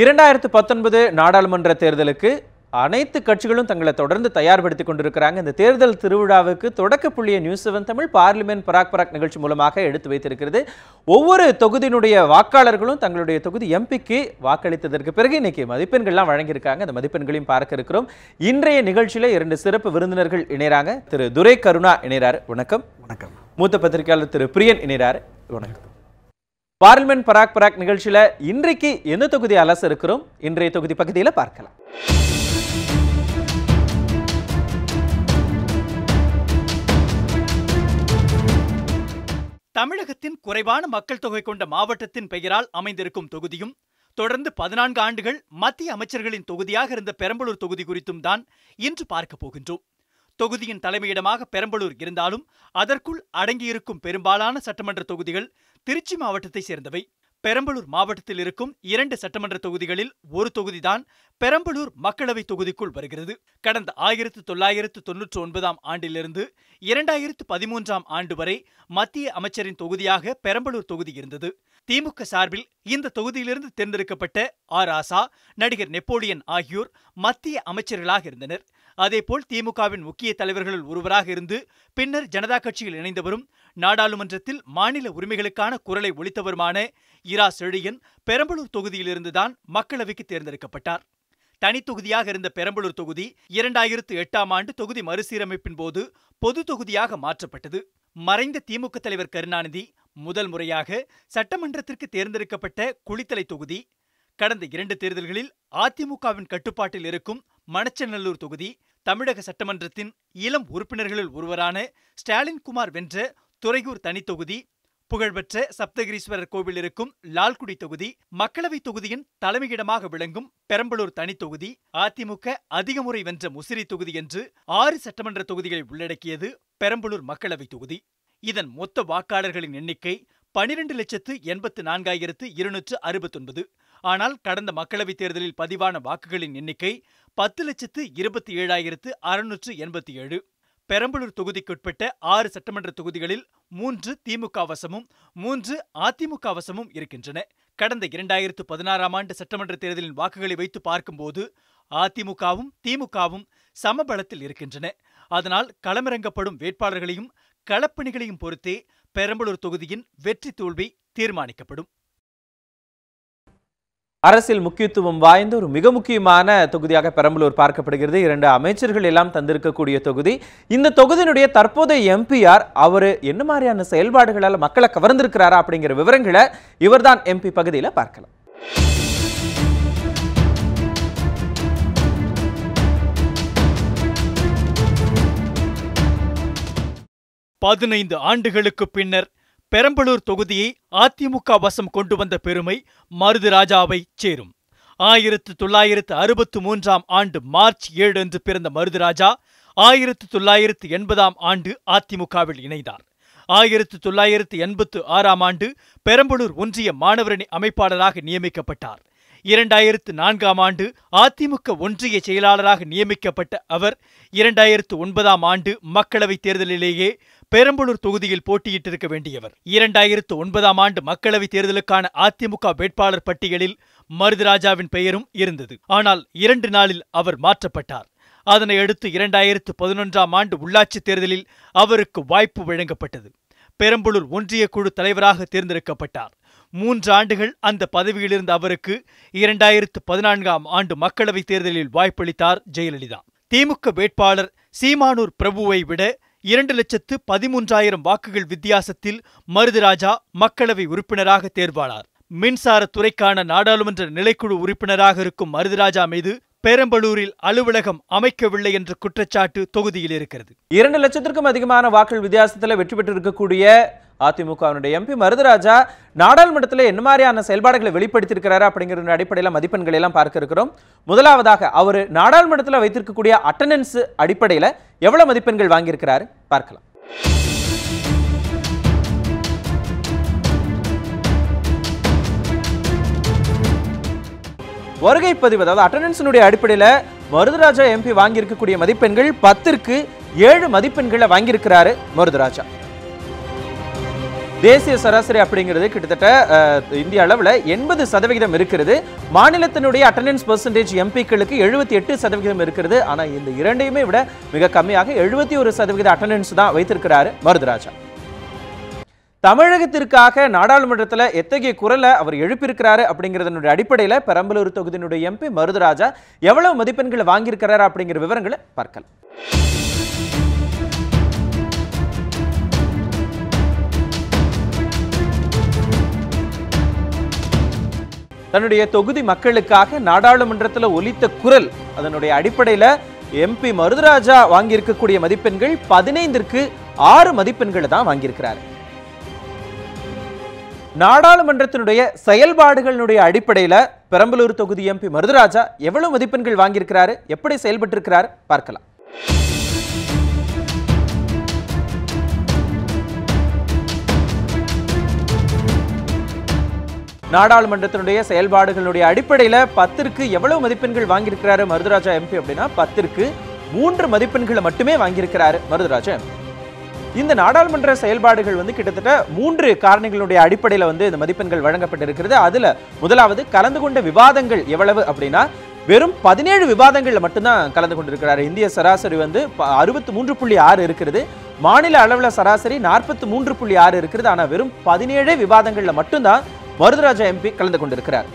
இரண்டாயிரத்து பத்தொன்பது நாடாளுமன்ற தேர்தலுக்கு அனைத்து கட்சிகளும் தங்களை தொடர்ந்து தயார்படுத்திக் கொண்டிருக்கிறாங்க. இந்த தேர்தல் திருவிழாவுக்கு தொடக்க புள்ளிய நியூஸ் செவன் தமிழ் பார்லிமெண்ட் பராக் பராக் நிகழ்ச்சி மூலமாக எடுத்து வைத்திருக்கிறது. ஒவ்வொரு தொகுதியினுடைய வாக்காளர்களும் தங்களுடைய தொகுதி எம்பிக்கு வாக்களித்ததற்கு பிறகு இன்னைக்கு மதிப்பெண்கள்லாம் வழங்கியிருக்காங்க. அந்த மதிப்பெண்களையும் பார்க்க இருக்கிறோம். இன்றைய நிகழ்ச்சியில இரண்டு சிறப்பு விருந்தினர்கள் இணையறாங்க. திரு துரை கருணா இணையறாரு. வணக்கம். வணக்கம். மூத்த பத்திரிகையாளர் திரு பிரியன் இணையறாரு. வணக்கம். பார்லிமெண்ட் பராக் பராக் நிகழ்ச்சியில் இன்றைக்கு எந்த தொகுதி அலச இருக்கிறோம் இன்றைய தொகுதி பகுதியில பார்க்கலாம். தமிழகத்தின் குறைவான மக்கள் தொகை கொண்ட மாவட்டத்தின் பெயரால் அமைந்திருக்கும் தொகுதியும் தொடர்ந்து பதினான்கு ஆண்டுகள் மத்திய அமைச்சர்களின் தொகுதியாக இருந்த பெரம்பலூர் தொகுதி குறித்தும் தான் இன்று பார்க்க போகின்றோம். தொகுதியின் தலைமையிடமாக பெரம்பலூர் இருந்தாலும் அதற்குள் அடங்கியிருக்கும் பெரும்பாலான சட்டமன்ற தொகுதிகள் திருச்சி மாவட்டத்தை சேர்ந்தவை. பெரம்பலூர் மாவட்டத்தில் இருக்கும் இரண்டு சட்டமன்ற தொகுதிகளில் ஒரு தொகுதிதான் பெரம்பலூர் மக்களவை தொகுதிக்குள் வருகிறது. கடந்த ஆயிரத்து தொள்ளாயிரத்து தொன்னூற்று ஒன்பதாம் ஆண்டிலிருந்து இரண்டாயிரத்து பதிமூன்றாம் ஆண்டு வரை மத்திய அமைச்சரின் தொகுதியாக பெரம்பலூர் தொகுதி இருந்தது. திமுக சார்பில் இந்த தொகுதியிலிருந்து தேர்ந்தெடுக்கப்பட்ட ஆர் ஆசா நடிகர் நெப்போலியன் ஆகியோர் மத்திய அமைச்சர்களாக இருந்தனர். அதேபோல் திமுகவின் முக்கிய தலைவர்களுள் ஒருவராக இருந்து பின்னர் ஜனதா கட்சியில் இணைந்தவரும் நாடாளுமன்றத்தில் மாநில உரிமைகளுக்கான குரலை ஒழித்தவருமான இரா செழியன் பெரம்பலூர் தொகுதியிலிருந்துதான் மக்களவைக்கு தேர்ந்தெடுக்கப்பட்டார். தனித்தொகுதியாக இருந்த பெரம்பலூர் தொகுதி இரண்டாயிரத்து எட்டாம் ஆண்டு தொகுதி மறுசீரமைப்பின் போது பொது தொகுதியாக மாற்றப்பட்டது. மறைந்த திமுக தலைவர் கருணாநிதி முதல் முறையாக சட்டமன்றத்திற்கு தேர்ந்தெடுக்கப்பட்ட குளித்தலை தொகுதி. கடந்த இரண்டு தேர்தல்களில் அதிமுகவின் கட்டுப்பாட்டில் இருக்கும் மணச்சநல்லூர் தொகுதி தமிழக சட்டமன்றத்தின் இளம் உறுப்பினர்களில் ஒருவரான ஸ்டாலின் குமார் வென்ற துறையூர் தனி தொகுதி புகழ்பெற்ற சப்தகிரீஸ்வரர் கோவில் இருக்கும் லால்குடி தொகுதி மக்களவை தொகுதியின் தலைமையிடமாக விளங்கும் பெரம்பலூர் தனி தொகுதி அதிமுக அதிக முறை வென்ற முசிறி தொகுதி என்று ஆறு சட்டமன்ற தொகுதிகளை உள்ளடக்கியது பெரம்பலூர் மக்களவை தொகுதி. இதன் மொத்த வாக்காளர்களின் எண்ணிக்கை பனிரெண்டு லட்சத்து எண்பத்து நான்காயிரத்து இருநூற்று அறுபத்தொன்பது. ஆனால் கடந்த மக்களவைத் தேர்தலில் பதிவான வாக்குகளின் எண்ணிக்கை பத்து லட்சத்து இருபத்தி ஏழாயிரத்து அறுநூற்று எண்பத்தி ஏழு பெரம்பலூர் தொகுதிக்குட்பட்ட ஆறு சட்டமன்ற தொகுதிகளில் மூன்று திமுக வசமும் மூன்று அதிமுக வசமும் இருக்கின்றன. கடந்த இரண்டாயிரத்து பதினாறாம் ஆண்டு சட்டமன்ற தேர்தலின் வாக்குகளை வைத்து பார்க்கும்போது அதிமுகவும் திமுகவும் சமபலத்தில் இருக்கின்றன. அதனால் களமிறங்கப்படும் வேட்பாளர்களையும் களப்பணிகளையும் பொறுத்தே பெரம்பலூர் தொகுதியின் வெற்றி தோல்வி தீர்மானிக்கப்படும். அரசியல் முக்கியத்துவம் வாய்ந்த ஒரு மிக முக்கியமான தொகுதியாக பெரம்பலூர் பார்க்கப்படுகிறது. இரண்டு அமைச்சர்கள் எல்லாம் தந்திருக்கக்கூடிய தொகுதி. இந்த தொகுதியினுடைய தற்போதைய எம்பிஆர் அவர் என்ன மாதிரியான செயல்பாடுகளால் மக்களை கவர்ந்திருக்கிறாரா அப்படிங்கிற விவரங்களை இவர்தான் எம்பி பகுதியில பார்க்கலாம். பதினைந்து ஆண்டுகளுக்கு பின்னர் பெரம்பலூர் தொகுதியை அதிமுக வசம் கொண்டு வந்த பெருமை மருதுராஜாவை சேரும். ஆயிரத்து தொள்ளாயிரத்து அறுபத்து மூன்றாம் ஆண்டு மார்ச் ஏழு அன்று பிறந்த மருதுராஜா ஆயிரத்து தொள்ளாயிரத்து எண்பதாம் ஆண்டு அதிமுகவில் இணைந்தார். ஆயிரத்து தொள்ளாயிரத்து எண்பத்து ஆறாம் ஆண்டு பெரம்பலூர் ஒன்றிய மாணவரணி அமைப்பாளராக நியமிக்கப்பட்டார். இரண்டாயிரத்து நான்காம் ஆண்டு அதிமுக ஒன்றிய செயலாளராக நியமிக்கப்பட்ட அவர் இரண்டாயிரத்து ஒன்பதாம் ஆண்டு மக்களவைத் தேர்தலிலேயே பெரம்பலூர் தொகுதியில் போட்டியிட்டிருக்க வேண்டியவர். இரண்டாயிரத்து ஒன்பதாம் ஆண்டு மக்களவைத் தேர்தலுக்கான அதிமுக வேட்பாளர் பட்டியலில் மருதுராஜாவின் பெயரும் இருந்தது. ஆனால் இரண்டு நாளில் அவர் மாற்றப்பட்டார். அதனையடுத்து இரண்டாயிரத்து பதினொன்றாம் ஆண்டு உள்ளாட்சித் தேர்தலில் அவருக்கு வாய்ப்பு வழங்கப்பட்டது. பெரம்பலூர் ஒன்றிய குழு தலைவராக தேர்ந்தெடுக்கப்பட்டார். மூன்று ஆண்டுகள் அந்த பதவியிலிருந்த அவருக்கு இரண்டாயிரத்து பதினான்காம் ஆண்டு மக்களவைத் தேர்தலில் வாய்ப்பளித்தார் ஜெயலலிதா. திமுக வேட்பாளர் சீமானூர் பிரபுவை விட இரண்டு லட்சத்து பதிமூன்றாயிரம் வாக்குகள் வித்தியாசத்தில் மருதுராஜா மக்களவை உறுப்பினராக தேர்வானார். மின்சாரத் துறைக்கான நாடாளுமன்ற நிலைக்குழு உறுப்பினராக இருக்கும் மருதுராஜா மீது பெரம்பலூரில் அலுவலகம் அமைக்கவில்லை என்ற குற்றச்சாட்டு தொகுதியில் இருக்கிறது. இரண்டு லட்சத்திற்கும் அதிகமான வாக்கள் வித்தியாசத்தில் வெற்றி பெற்றிருக்கக்கூடிய அதிமுகவினுடைய எம்பி மருதராஜா நாடாளுமன்றத்தில் என்ன மாதிரியான செயல்பாடுகளை வெளிப்படுத்தியிருக்கிறாரு அப்படிங்கிற அடிப்படையில் மதிப்பெண்களை எல்லாம் பார்க்க இருக்கிறோம். முதலாவதாக அவர் நாடாளுமன்றத்தில் வைத்திருக்கக்கூடிய அட்டண்டன்ஸ் அடிப்படையில் எவ்வளவு மதிப்பெண்கள் வாங்கியிருக்கிறாரு? பார்க்கலாம். வருகை பதிவு அதாவது அட்டண்டன்ஸினுடைய அடிப்படையில் மருதுராஜா எம்பி வாங்கியிருக்கக்கூடிய மதிப்பெண்கள் பத்திற்கு ஏழு மதிப்பெண்களை வாங்கியிருக்கிறாரு மருதுராஜா. தேசிய சராசரி அப்படிங்கிறது கிட்டத்தட்ட இந்திய அளவில் எண்பது சதவிகிதம் இருக்கிறது. மாநிலத்தினுடைய அட்டண்டன்ஸ் பெர்சன்டேஜ் எம்பிக்களுக்கு எழுபத்தி எட்டு சதவிகிதம் இருக்கிறது. ஆனால் இந்த இரண்டையுமே விட மிக கம்மியாக எழுபத்தி ஒரு சதவிகித அட்டண்டன்ஸ் தான் வைத்திருக்கிறாரு மருதுராஜா. தமிழகத்திற்காக நாடாளுமன்றத்தில் எத்தகைய குரலை அவர் எழுப்பியிருக்கிறாரு அப்படிங்கிறதனுடைய அடிப்படையில் பெரம்பலூர் தொகுதியினுடைய எம்பி மருதுராஜா எவ்வளவு மதிப்பெண்களை வாங்கியிருக்கிறாரு அப்படிங்கிற விவரங்களை பார்க்கலாம். தன்னுடைய தொகுதி மக்களுக்காக நாடாளுமன்றத்தில் ஒலித்த குரல் அதனுடைய அடிப்படையில் எம்பி மருதுராஜா வாங்கியிருக்கக்கூடிய மதிப்பெண்கள் பதினைந்திற்கு ஆறு மதிப்பெண்களை தான் வாங்கியிருக்கிறார். நாடாளுமன்றத்தினுடைய செயல்பாடுகளினுடைய அடிப்படையில் பெரம்பலூர் தொகுதி எம்பி மருதுராஜா எவ்வளவு மதிப்பெண்கள் வாங்கியிருக்கிறாரு? எப்படி செயல்பட்டு இருக்கிறாரு பார்க்கலாம். நாடாளுமன்றத்தினுடைய செயல்பாடுகளுடைய அடிப்படையில் பத்திற்கு எவ்வளவு மதிப்பெண்கள் வாங்கியிருக்கிறாரு மருதுராஜா எம்பி அப்படின்னா பத்திற்கு மூன்று மதிப்பெண்களை மட்டுமே வாங்கியிருக்கிறாரு மருதுராஜா எம்பி இந்த நாடாளுமன்ற செயல்பாடுகள் வந்து கிட்டத்தட்ட மூன்று காரணிகளுடைய அடிப்படையில் வந்து இந்த மதிப்பெண்கள் வழங்கப்பட்டிருக்கிறது. அதுல முதலாவது கலந்து கொண்ட விவாதங்கள் எவ்வளவு அப்படின்னா வெறும் பதினேழு விவாதங்களில் மட்டும்தான் கலந்து கொண்டிருக்கிறார். இந்திய சராசரி வந்து அறுபத்தி மூன்று புள்ளி ஆறு இருக்கிறது. மாநில அளவில் சராசரி நாற்பத்தி மூன்று புள்ளி ஆறு இருக்கிறது. ஆனால் வெறும் பதினேழு விவாதங்களில் மட்டும்தான் வருதராஜா எம்பி கலந்து கொண்டிருக்கிறார்.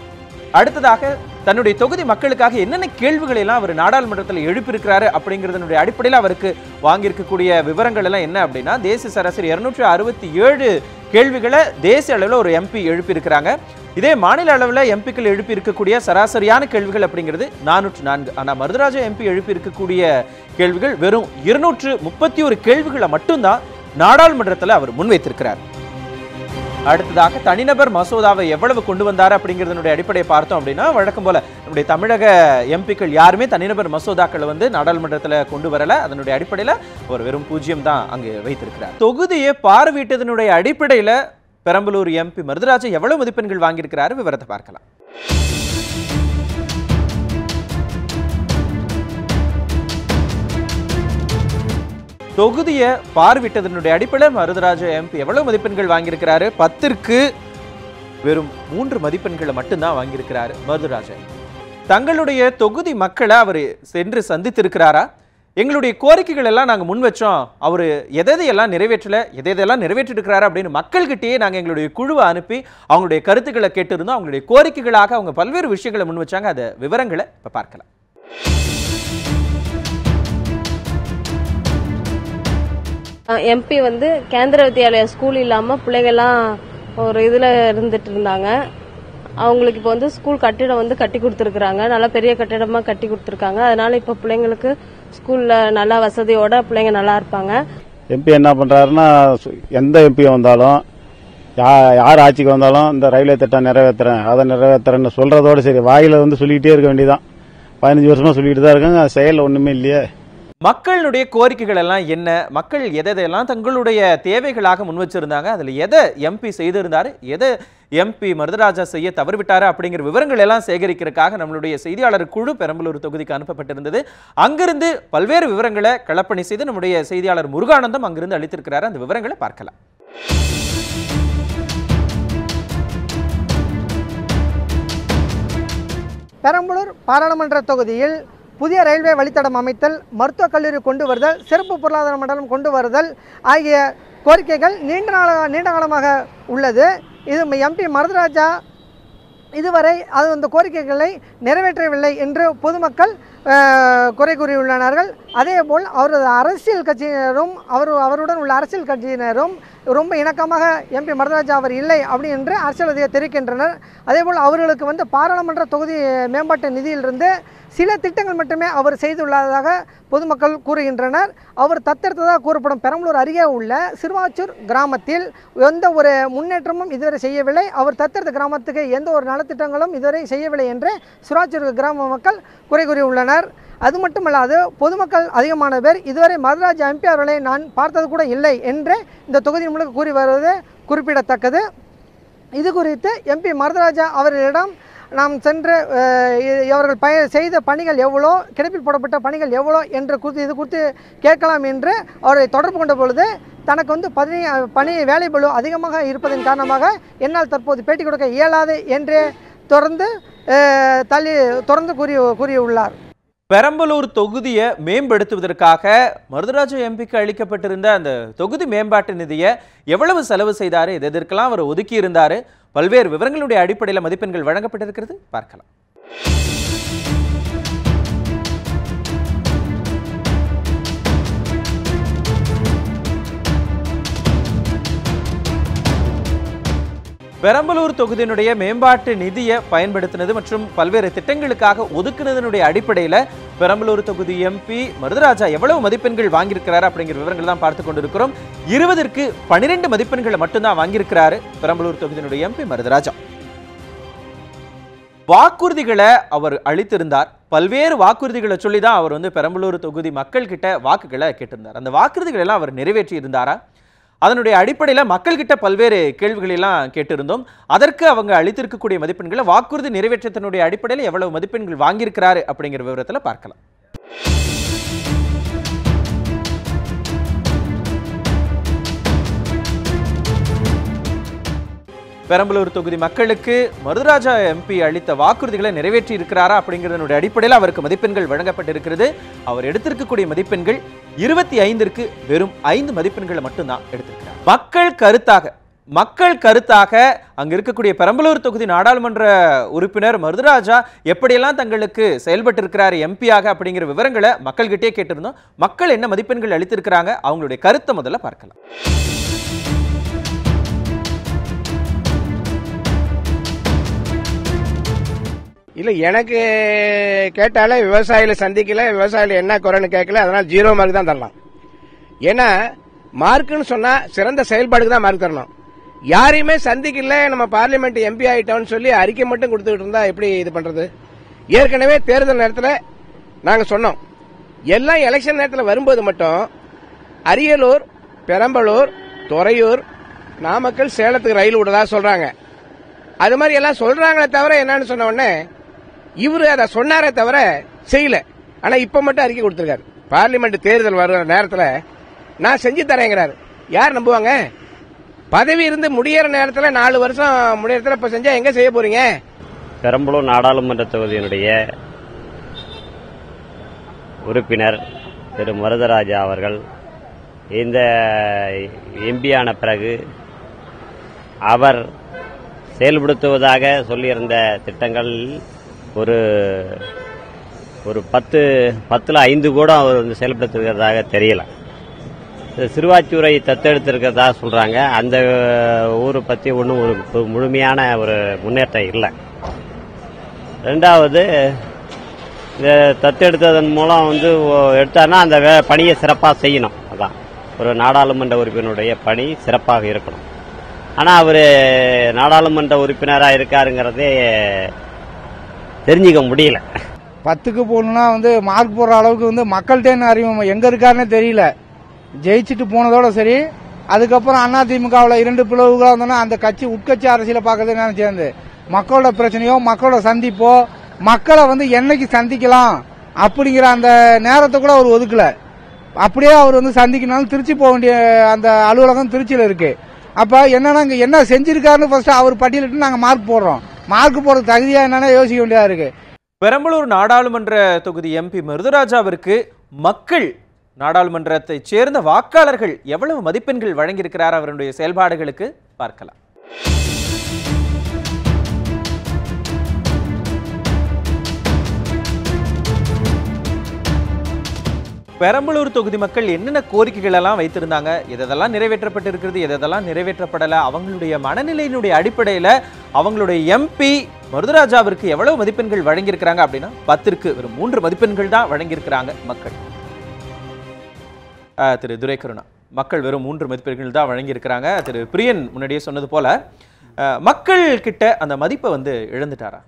அடுத்ததாக தன்னுடைய தொகுதி மக்களுக்காக என்னென்ன கேள்விகளை எல்லாம் அவர் நாடாளுமன்றத்தில் எழுப்பியிருக்கிறாரு அப்படிங்கிறதனுடைய அடிப்படையில் அவருக்கு வாங்கியிருக்கக்கூடிய விவரங்கள் எல்லாம் என்ன அப்படின்னா தேசிய சராசரி இருநூற்றி அறுபத்தி ஏழு கேள்விகளை தேசிய அளவில் ஒரு எம்பி எழுப்பியிருக்கிறாங்க. இதே மாநில அளவில் எம்பிக்கள் எழுப்பி இருக்கக்கூடிய சராசரியான கேள்விகள் அப்படிங்கிறது நானூற்று நான்கு. ஆனால் மருதராஜா எம்பி எழுப்பி இருக்கக்கூடிய கேள்விகள் வெறும் இருநூற்று முப்பத்தி ஒரு கேள்விகளை மட்டும்தான் நாடாளுமன்றத்தில் அவர் முன்வைத்திருக்கிறார். அடுத்ததாக தனிநபர் மசோதாவை எவ்வளவு கொண்டு வந்தார் அப்படிங்கிறதனுடைய அடிப்படையை பார்த்தோம் அப்படின்னா வழக்கம் போல நம்முடைய தமிழக எம்பிக்கள் யாருமே தனிநபர் மசோதாக்களை வந்து நாடாளுமன்றத்தில் கொண்டு வரல. அதனுடைய அடிப்படையில் ஒரு வெறும் பூஜ்ஜியம் தான் அங்கு வைத்திருக்கிறார். தொகுதியை பார்வையிட்டதனுடைய அடிப்படையில் பெரம்பலூர் எம்பி மருதராஜன் எவ்வளவு மதிப்பெண்கள் வாங்கியிருக்கிறாரு? விவரத்தை பார்க்கலாம். தொகுதியை பார்வையிட்டதனுடைய அடிப்படையில் மருதராஜ எம்பி எவ்வளவு மதிப்பெண்கள் வாங்கியிருக்கிறாரு? பத்திற்கு வெறும் மூன்று மதிப்பெண்களை மட்டும்தான் வாங்கியிருக்கிறாரு மருதராஜன் தங்களுடைய தொகுதி மக்களை அவர் சென்று சந்தித்திருக்கிறாரா? எங்களுடைய கோரிக்கைகள் எல்லாம் நாங்கள் முன் வச்சோம். அவர் எதையெல்லாம் நிறைவேற்றல எதையெல்லாம் நிறைவேற்றிருக்கிறாரு அப்படின்னு மக்கள்கிட்டயே நாங்கள் எங்களுடைய குழுவை அனுப்பி அவங்களுடைய கருத்துக்களை கேட்டிருந்தோம். அவங்களுடைய கோரிக்கைகளாக அவங்க பல்வேறு விஷயங்களை முன் வச்சாங்க. அதை விவரங்களை இப்போ பார்க்கலாம். எம்பி வந்து கேந்திர வித்யாலயா ஸ்கூல் இல்லாமல் பிள்ளைங்கள்லாம் ஒரு இதில் இருந்துட்டு இருந்தாங்க. அவங்களுக்கு இப்போ வந்து ஸ்கூல் கட்டிடம் வந்து கட்டி கொடுத்துருக்குறாங்க. நல்லா பெரிய கட்டிடமாக கட்டி கொடுத்துருக்காங்க. அதனால இப்போ பிள்ளைங்களுக்கு ஸ்கூலில் நல்லா வசதியோட பிள்ளைங்க நல்லா இருப்பாங்க. எம்பி என்ன பண்றாருன்னா எந்த எம்பி வந்தாலும் யா யார் ஆட்சிக்கு வந்தாலும் இந்த ரயில்வே திட்டம் நிறைவேற்றுறேன் அதை நிறைவேற்றுறேன்னு சொல்றதோட சரி வாயில வந்து சொல்லிக்கிட்டே இருக்க வேண்டியதான் பதினஞ்சு வருஷமா சொல்லிட்டு தான் இருக்காங்க செயல் ஒண்ணுமே இல்லையே. மக்களுடைய கோரிக்கைகள் எல்லாம் என்ன? மக்கள் எதெல்லாம் தங்களுடைய தேவைகளாக முன் வச்சிருந்தாங்க? அதில் எதை எம்பி செய்திருந்தார்? எதை எம்பி மருதராஜா செய்ய தவறுவிட்டார்? அப்படிங்கிற விவரங்கள் எல்லாம் சேகரிக்கிறதுக்காக நம்மளுடைய செய்தியாளர் குழு பெரம்பலூர் தொகுதிக்கு அனுப்பப்பட்டிருந்தது. அங்கிருந்து பல்வேறு விவரங்களை களப்பணி செய்து நம்முடைய செய்தியாளர் முருகானந்தம் அங்கிருந்து அளித்திருக்கிறார். அந்த விவரங்களை பார்க்கலாம். பெரம்பலூர் பாராளுமன்ற தொகுதியில் புதிய ரயில்வே வழித்தடம் அமைத்தல் மருத்துவக் கல்லூரி கொண்டு வருதல் சிறப்பு பொருளாதார மண்டலம் கொண்டு வருதல் ஆகிய கோரிக்கைகள் நீண்ட நாள நீண்ட காலமாக உள்ளது. இது எம்பி மருதராஜா இதுவரை அது அந்த கோரிக்கைகளை நிறைவேற்றவில்லை என்று பொதுமக்கள் குறை கூறியுள்ளனர்கள் அதேபோல் அவரது அரசியல் கட்சியினரும் அவர் அவருடன் உள்ள அரசியல் கட்சியினரும் ரொம்ப இணக்கமாக எம்பி மருதராஜா அவர் இல்லை அப்படி என்று அரசியல்வாதியை தெரிவிக்கின்றனர் அதேபோல் அவர்களுக்கு வந்து பாராளுமன்ற தொகுதி மேம்பாட்டு நிதியிலிருந்து சில திட்டங்கள் மட்டுமே அவர் செய்துள்ளதாக பொதுமக்கள் கூறுகின்றனர். அவர் தத்தெடுத்ததாக கூறப்படும் பெரம்பலூர் அருகே உள்ள சிறுவாச்சூர் கிராமத்தில் எந்த ஒரு முன்னேற்றமும் இதுவரை செய்யவில்லை. அவர் தத்தெடுத்த கிராமத்துக்கு எந்த ஒரு நலத்திட்டங்களும் இதுவரை செய்யவில்லை என்று சிறுவாச்சூர் கிராம மக்கள் குறை கூறியுள்ளனர். அது மட்டுமல்லாது பொதுமக்கள் அதிகமான பேர் இதுவரை மதுராஜ் எம்பி அவர்களை நான் பார்த்தது கூட இல்லை என்று இந்த தொகுதி முழுக்க கூறி வருவது குறிப்பிடத்தக்கது. இது குறித்து எம்பி மருதராஜா அவர்களிடம் நாம் சென்று அவர்கள் பய செய்த பணிகள் எவ்வளோ கிடப்பில் போடப்பட்ட பணிகள் எவ்வளோ என்று குறித்து இது குறித்து கேட்கலாம் என்று அவரை தொடர்பு கொண்ட பொழுது தனக்கு வந்து பணி பணி வேலைபளு அதிகமாக இருப்பதன் காரணமாக என்னால் தற்போது பேட்டி கொடுக்க இயலாது என்று தொடர்ந்து தள்ளி தொடர்ந்து கூறி கூறியுள்ளார். பெரம்பலூர் தொகுதியை மேம்படுத்துவதற்காக மருதராஜ எம்பிக்கு அளிக்கப்பட்டிருந்த அந்த தொகுதி மேம்பாட்டு நிதியை எவ்வளவு செலவு செய்தார் இது எதற்கெல்லாம் அவர் ஒதுக்கி இருந்தார் பல்வேறு விவரங்களுடைய அடிப்படையில் மதிப்பெண்கள் வழங்கப்பட்டிருக்கிறது பார்க்கலாம். பெரம்பலூர் தொகுதியினுடைய மேம்பாட்டு நிதியை பயன்படுத்தினது மற்றும் பல்வேறு திட்டங்களுக்காக ஒதுக்குனதனுடைய அடிப்படையில் பெரம்பலூர் தொகுதி எம்பி மருதராஜா எவ்வளவு மதிப்பெண்கள் வாங்கியிருக்கிறாரு அப்படிங்கிற விவரங்கள் தான் பார்த்து கொண்டிருக்கிறோம். இருபதற்கு பனிரெண்டு மதிப்பெண்களை மட்டும்தான் வாங்கியிருக்கிறாரு பெரம்பலூர் தொகுதியினுடைய எம்பி மருதராஜா. வாக்குறுதிகளை அவர் அளித்திருந்தார். பல்வேறு வாக்குறுதிகளை சொல்லி தான் அவர் வந்து பெரம்பலூர் தொகுதி மக்கள்கிட்ட வாக்குகளை கேட்டிருந்தார். அந்த வாக்குறுதிகளை எல்லாம் அவர் நிறைவேற்றி இருந்தாரா அதனுடைய அடிப்படையில் மக்கள்கிட்ட பல்வேறு கேள்விகளெல்லாம் கேட்டிருந்தோம். அதற்கு அவங்க அளித்திருக்கக்கூடிய மதிப்பெண்களை வாக்குறுதி நிறைவேற்றத்தினுடைய அடிப்படையில் எவ்வளவு மதிப்பெண்கள் வாங்கியிருக்கிறாரு அப்படிங்கிற விவரத்தில் பார்க்கலாம். பெரம்பலூர் தொகுதி மக்களுக்கு மருதராஜா எம்பி அளித்த வாக்குறுதிகளை நிறைவேற்றி இருக்கிறாரா அப்படிங்கிறதனுடைய அடிப்படையில் அவருக்கு மதிப்பெண்கள் வழங்கப்பட்டிருக்கிறது. அவர் எடுத்திருக்கக்கூடிய மதிப்பெண்கள் இருபத்தி ஐந்திற்கு வெறும் ஐந்து மதிப்பெண்களை மட்டும்தான் எடுத்திருக்கிறார். மக்கள் கருத்தாக மக்கள் கருத்தாக அங்க இருக்கக்கூடிய பெரம்பலூர் தொகுதி நாடாளுமன்ற உறுப்பினர் மருதராஜா எப்படியெல்லாம் தங்களுக்கு செயல்பட்டு இருக்கிறார் எம்பியாக அப்படிங்கிற விவரங்களை மக்கள்கிட்டயே கேட்டிருந்தோம். மக்கள் என்ன மதிப்பெண்கள் அளித்திருக்கிறாங்க? அவங்களுடைய கருத்தை முதல்ல பார்க்கலாம். இல்லை எனக்கு கேட்டாலே விவசாயிகளை சந்திக்கல விவசாயிகள் என்ன குறைன்னு கேட்கல அதனால ஜீரோ மார்க் தான் தரலாம். ஏன்னா மார்க்குன்னு சொன்னா சிறந்த செயல்பாடுக்கு தான் மார்க் தரணும். யாரையுமே சந்திக்கல நம்ம பார்லிமெண்ட் எம்பி ஆயிட்டோம்னு சொல்லி அறிக்கை மட்டும் கொடுத்துக்கிட்டு இருந்தா எப்படி இது பண்றது? ஏற்கனவே தேர்தல் நேரத்தில் நாங்க சொன்னோம். எல்லாம் எலெக்ஷன் நேரத்தில் வரும்போது மட்டும் அரியலூர் பெரம்பலூர் துறையூர் நாமக்கல் சேலத்துக்கு ரயில் விடுறதா சொல்றாங்க. அது மாதிரி எல்லாம் சொல்றாங்களே தவிர என்னன்னு சொன்ன உடனே இவரு அதை சொன்னாரே தவிர செய்யல. ஆனா இப்ப மட்டும் அறிக்கை கொடுத்திருக்காரு. பார்லிமெண்ட் தேர்தல் வர நேரத்தில் நான் செஞ்சு தரேங்கிறாரு. யார் நம்புவாங்க? பதவி இருந்து முடியற நேரத்தில் நாலு வருஷம் முடியறதுல இப்ப செஞ்சா எங்க செய்ய போறீங்க? பெரம்பலூர் நாடாளுமன்ற தொகுதியினுடைய உறுப்பினர் திரு மருதராஜா அவர்கள் இந்த எம்பியான பிறகு அவர் செயல்படுத்துவதாக சொல்லியிருந்த திட்டங்கள் ஒரு ஒரு பத்து பத்தில் ஐந்து கூட அவர் வந்து செயல்படுத்திருக்கிறதாக தெரியல. சிறுவாச்சூரை தத்தெடுத்திருக்கிறதா சொல்கிறாங்க அந்த ஊரை பற்றி ஒன்றும் ஒரு முழுமையான ஒரு முன்னேற்றம் இல்லை. ரெண்டாவது இந்த தத்தெடுத்ததன் மூலம் வந்து எடுத்தானா எடுத்தாருன்னா அந்த வே பணியை சிறப்பாக செய்யணும். அதான். ஒரு நாடாளுமன்ற உறுப்பினருடைய பணி சிறப்பாக இருக்கணும். ஆனால் அவர் நாடாளுமன்ற உறுப்பினராக இருக்காருங்கிறதே தெரிஞ்சுக்க முடியல. பத்துக்கு போகணும்னா வந்து மார்க் போடுற அளவுக்கு வந்து மக்கள்கிட்ட அறிவு? எங்க இருக்காருன்னே தெரியல. ஜெயிச்சுட்டு போனதோட சரி அதுக்கப்புறம் அதிமுகவில் இரண்டு பிளவுகளாக இருந்தோன்னா அந்த கட்சி உட்கட்சி அரசியலை பார்க்கறது என்னன்னு சேர்ந்து மக்களோட பிரச்சனையோ மக்களோட சந்திப்போ மக்களை வந்து என்னைக்கு சந்திக்கலாம் அப்படிங்கிற அந்த நேரத்தை கூட அவர் ஒதுக்கல. அப்படியே அவர் வந்து சந்திக்கணும்னாலும் திருச்சி போக வேண்டிய அந்த அலுவலகம் திருச்சியில் இருக்கு. அப்ப என்னன்னா இங்கே என்ன செஞ்சிருக்காருன்னு ஃபர்ஸ்ட் அவர் பட்டியலிட்டு நாங்க மார்க் போடுறோம். மார்க் போடுற தகுதியா என்னன்னா யோசிக்க வேண்டியதா இருக்கு. பெரம்பலூர் நாடாளுமன்ற தொகுதி எம்பி மிருதுராஜாவிற்கு மக்கள் நாடாளுமன்றத்தை சேர்ந்த வாக்காளர்கள் எவ்வளவு மதிப்பெண்கள் வழங்கியிருக்கிறார் அவருடைய செயல்பாடுகளுக்கு பார்க்கலாம். பெரம்பலூர் தொகுதி மக்கள் என்னென்ன கோரிக்கைகள் எல்லாம் வைத்திருந்தாங்க? எதெல்லாம் நிறைவேற்றப்பட்டிருக்கிறது? எதெல்லாம் நிறைவேற்றப்படலை? அவங்களுடைய மனநிலையினுடைய அடிப்படையில் அவங்களுடைய எம்பி மருதராஜாவிற்கு எவ்வளவு மதிப்பெண்கள் வழங்கியிருக்கிறாங்க அப்படின்னா பத்திற்கு வெறும் மூன்று மதிப்பெண்கள் தான் வழங்கியிருக்கிறாங்க மக்கள். திரு துரைக்கருணா மக்கள் வெறும் மூன்று மதிப்பெண்கள் தான் வழங்கியிருக்கிறாங்க. திரு பிரியன் முன்னாடியே சொன்னது போல மக்கள் கிட்ட அந்த மதிப்பை வந்து இழந்துட்டாரா?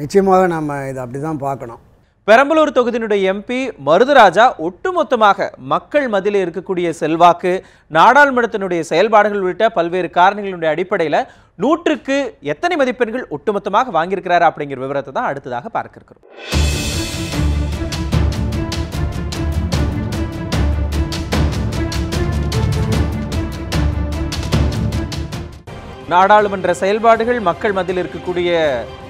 நிச்சயமாக நம்ம இதை அப்படி தான் பார்க்கணும். பெரம்பலூர் தொகுதியினுடைய எம்பி மருதராஜா ஒட்டுமொத்தமாக மக்கள் மதியில் இருக்கக்கூடிய செல்வாக்கு நாடாளுமன்றத்தினுடைய செயல்பாடுகள் உள்ளிட்ட பல்வேறு காரணங்களினுடைய அடிப்படையில் நூற்றுக்கு எத்தனை மதிப்பெண்கள் ஒட்டுமொத்தமாக வாங்கியிருக்கிறார் அப்படிங்கிற விவரத்தை தான் அடுத்ததாக பார்க்க இருக்கிறோம். நாடாளுமன்ற செயல்பாடுகள் மக்கள் மத்தியில் இருக்கக்கூடிய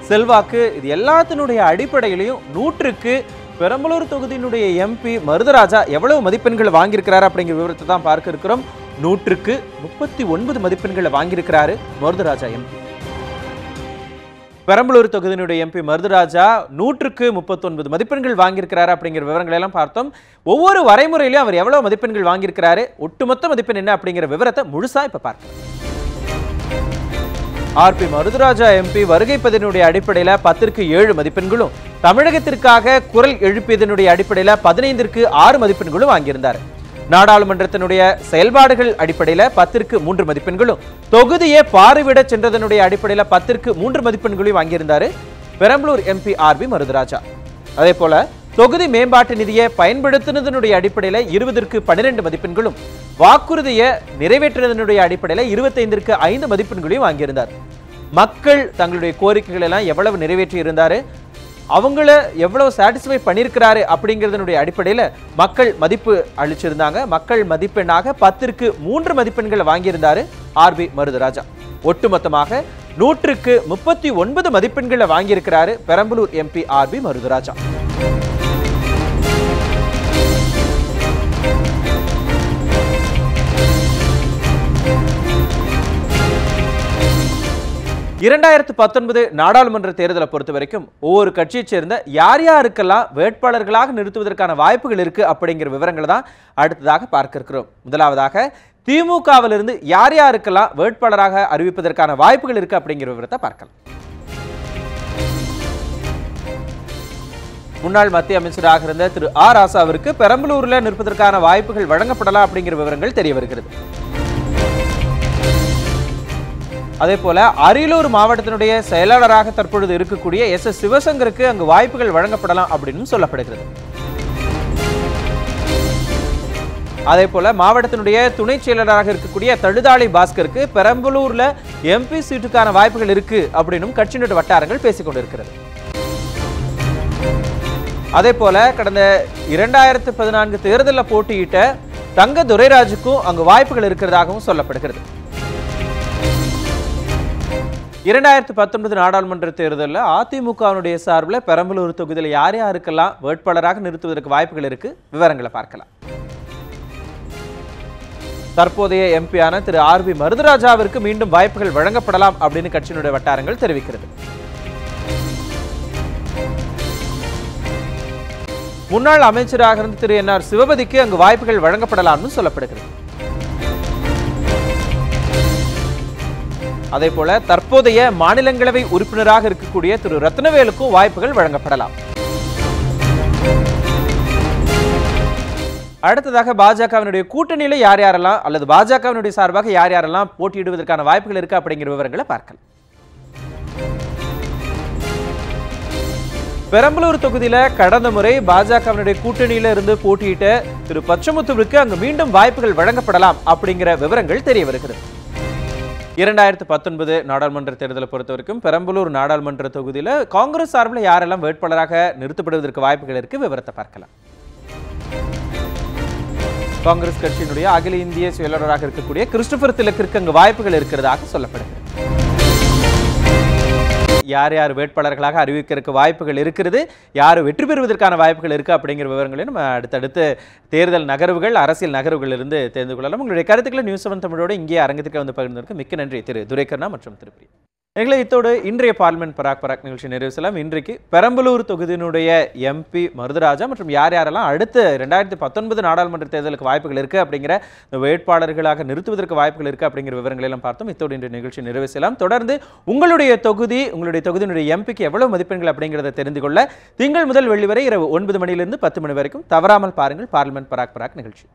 செல்வாக்கு இது எல்லாத்தினுடைய அடிப்படையிலையும் நூற்றுக்கு பெரம்பலூர் தொகுதியினுடைய எம்பி மருதராஜா எவ்வளவு மதிப்பெண்கள் வாங்கியிருக்கிறாரு அப்படிங்கிற விவரத்தை தான் பார்க்க இருக்கிறோம். நூற்றுக்கு முப்பத்தி ஒன்பது மதிப்பெண்களை வாங்கியிருக்கிறாரு மருதராஜா எம்பி பெரம்பலூர் தொகுதியினுடைய எம்பி மருதராஜா நூற்றுக்கு முப்பத்தொன்பது மதிப்பெண்கள் வாங்கியிருக்கிறாரு அப்படிங்கிற விவரங்களை எல்லாம் பார்த்தோம். ஒவ்வொரு வரைமுறையிலையும் அவர் எவ்வளவு மதிப்பெண்கள் வாங்கியிருக்கிறாரு? ஒட்டுமொத்த மதிப்பெண் என்ன அப்படிங்கிற விவரத்தை முழுசா இப்ப பார்க்கலாம். ஆர்பி மருதுராஜா எம்பி வருகை பதினுடைய அடிப்படையில் பத்திற்கு ஏழு மதிப்பெண்களும் தமிழகத்திற்காக குரல் எழுப்பியதனுடைய அடிப்படையில் பதினைந்திற்கு ஆறு மதிப்பெண்களும் வாங்கியிருந்தார். நாடாளுமன்றத்தினுடைய செயல்பாடுகள் அடிப்படையில பத்திற்கு மூன்று மதிப்பெண்களும் தொகுதியை பார்வையிட சென்றதனுடைய அடிப்படையில பத்திற்கு மூன்று மதிப்பெண்களையும் வாங்கியிருந்தாரு Perambalur MP R P Marudhuraja. அதே போல தொகுதி மேம்பாட்டு நிதியை பயன்படுத்தினதனுடைய அடிப்படையில இருபதற்கு பன்னிரெண்டு மதிப்பெண்களும் வாக்குறுதியை நிறைவேற்றினதனுடைய அடிப்படையில் இருபத்தைந்திற்கு ஐந்து மதிப்பெண்களையும் வாங்கியிருந்தார். மக்கள் தங்களுடைய கோரிக்கைகள் எல்லாம் எவ்வளவு நிறைவேற்றி இருந்தார்? அவங்கள எவ்வளவு சாட்டிஸ்ஃபை பண்ணியிருக்கிறாரு அப்படிங்கிறதனுடைய அடிப்படையில் மக்கள் மதிப்பு அளிச்சிருந்தாங்க. மக்கள் மதிப்பெண்ணாக பத்திற்கு மூன்று மதிப்பெண்களை வாங்கியிருந்தார் ஆர்பி மருதராஜா. ஒட்டுமொத்தமாக நூற்றுக்கு முப்பத்தி ஒன்பது மதிப்பெண்களை வாங்கியிருக்கிறாரு Perambalur MP R P Marudharaja. இரண்டாயிரத்து பத்தொன்பது நாடாளுமன்ற தேர்தலை பொறுத்த வரைக்கும் ஒவ்வொரு கட்சியைச் சேர்ந்த யார் யாருக்கெல்லாம் வேட்பாளர்களாக நிறுத்துவதற்கான வாய்ப்புகள் இருக்கு அப்படிங்கிற விவரங்களை தான் அடுத்ததாக பார்க்க இருக்கிறோம் முதலாவதாக திமுகவிலிருந்து யார் யாருக்கெல்லாம் வேட்பாளராக அறிவிப்பதற்கான வாய்ப்புகள் இருக்கு அப்படிங்கிற விவரத்தை பார்க்கலாம். முன்னாள் மத்திய அமைச்சராக இருந்த திரு ஆர் ராசாவிற்கு பெரம்பலூர்ல நிற்பதற்கான வாய்ப்புகள் வழங்கப்படலாம் அப்படிங்கிற விவரங்கள் தெரிய வருகிறது. அதே போல அரியலூர் மாவட்டத்தினுடைய செயலாளராக தற்பொழுது இருக்கக்கூடிய எஸ் எஸ் சிவசங்கருக்கு அங்கு வாய்ப்புகள் வழங்கப்படலாம் அப்படின்னு சொல்லப்படுகிறது. அதே போல மாவட்டத்தினுடைய துணை செயலராக இருக்கக்கூடிய தழுதாளி பாஸ்கருக்கு பெரம்பலூர்ல எம்பி சீட்டுக்கான வாய்ப்புகள் இருக்கு அப்படின்னும் கட்சியினுடைய வட்டாரங்கள் பேசிக் கொண்டிருக்கிறது. அதே போல கடந்த இரண்டாயிரத்து பதினான்கு தேர்தலில் போட்டியிட்ட தங்க துரைராஜுக்கும் அங்கு வாய்ப்புகள் இருக்கிறதாகவும் சொல்லப்படுகிறது. இரண்டாயிரத்தி பத்தொன்பது நாடாளுமன்ற தேர்தலில் அதிமுகவினுடைய சார்பில் பெரம்பலூர் தொகுதியில் யார் யாருக்கெல்லாம் வேட்பாளராக நிறுத்துவதற்கு வாய்ப்புகள் இருக்கு? விவரங்களை பார்க்கலாம். தற்போதைய எம்பியான திரு ஆர் பி மருதராஜாவிற்கு மீண்டும் வாய்ப்புகள் வழங்கப்படலாம் அப்படின்னு கட்சியினுடைய வட்டாரங்கள் தெரிவிக்கிறது. முன்னாள் அமைச்சராக இருந்த திரு என் ஆர் சிவபதிக்கு அங்கு வாய்ப்புகள் வழங்கப்படலாம்னு சொல்லப்படுகிறது. அதே போல தற்போதைய மாநிலங்களவை உறுப்பினராக இருக்கக்கூடிய திரு. ரத்னவேலுக்கும் வாய்ப்புகள் வழங்கப்படலாம். அடுத்ததாக பாஜகவினுடைய கூட்டணியில யார் யாரெல்லாம் அல்லது பாஜகவினுடைய சார்பாக யார் யாரெல்லாம் போட்டியிடுவதற்கான வாய்ப்புகள் இருக்கு அப்படிங்கிற விவரங்களை பார்க்கலாம். பெரம்பலூர் தொகுதியில கடந்த முறை பாஜகவினுடைய கூட்டணியில இருந்து போட்டியிட்ட திரு. பச்சமுத்துவிற்கு அங்கு மீண்டும் வாய்ப்புகள் வழங்கப்படலாம் அப்படிங்கிற விவரங்கள் தெரிய வருகிறது. இரண்டாயிரத்து பத்தொன்பது நாடாளுமன்ற தேர்தலை பொறுத்த வரைக்கும் பெரம்பலூர் நாடாளுமன்ற தொகுதியில் காங்கிரஸ் சார்பில் யாரெல்லாம் வேட்பாளராக நிறுத்தப்படுவதற்கு வாய்ப்புகள் இருக்கு? விவரத்தை பார்க்கலாம். காங்கிரஸ் கட்சியினுடைய அகில இந்திய செயலாளராக இருக்கக்கூடிய கிறிஸ்டபர் திலக்கிற்கு அங்கு வாய்ப்புகள் இருக்கிறதாக சொல்லப்படுகிறது. யார் யார் வேட்பாளர்களாக அறிவிக்கிறதுக்கு வாய்ப்புகள் இருக்கிறது யார் வெற்றி பெறுவதற்கான வாய்ப்புகள் இருக்குது அப்படிங்கிற விவரங்களை நம்ம அடுத்தடுத்து தேர்தல் நகர்வுகள் அரசியல் நகர்வுகள் இருந்து தெரிந்து கொள்ளலாம். உங்களுடைய கருத்துக்களை நியூஸ் செவன் தமிழோடு இங்கே அரங்கத்திற்கு வந்து பகிர்ந்திருக்கு மிக்க நன்றி. திரு. துரைக்கர்ணா மற்றும் திருப்பி எங்களை இத்தோடு இன்றைய பார்லிமெண்ட் பராக் பராக் நிகழ்ச்சி நிறைவு செய்யலாம் இன்றைக்கு பெரம்பலூர் தொகுதியினுடைய எம்பி மருதராஜா மற்றும் யார் யாரெல்லாம் அடுத்த ரெண்டாயிரத்தி பத்தொன்பது நாடாளுமன்ற தேர்தலுக்கு வாய்ப்புகள் இருக்குது அப்படிங்கிற இந்த வேட்பாளர்களாக நிறுத்துவதற்கு வாய்ப்புகள் இருக்குது அப்படிங்கிற விவரங்களை எல்லாம் பார்த்தோம் இத்தோடு இன்றைய நிகழ்ச்சி நிறைவு செய்யலாம் தொடர்ந்து உங்களுடைய தொகுதி உங்களுடைய தொகுதியினுடைய எம்பிக்கு எவ்வளவு மதிப்பெண்கள் அப்படிங்கிறத தெரிந்து கொள்ள திங்கள் முதல் வெள்ளி வரை இரவு ஒன்பது மணியிலிருந்து பத்து மணி வரைக்கும் தவறாமல் பாருங்கள் பார்லிமெண்ட் பராக் பராக் நிகழ்ச்சி.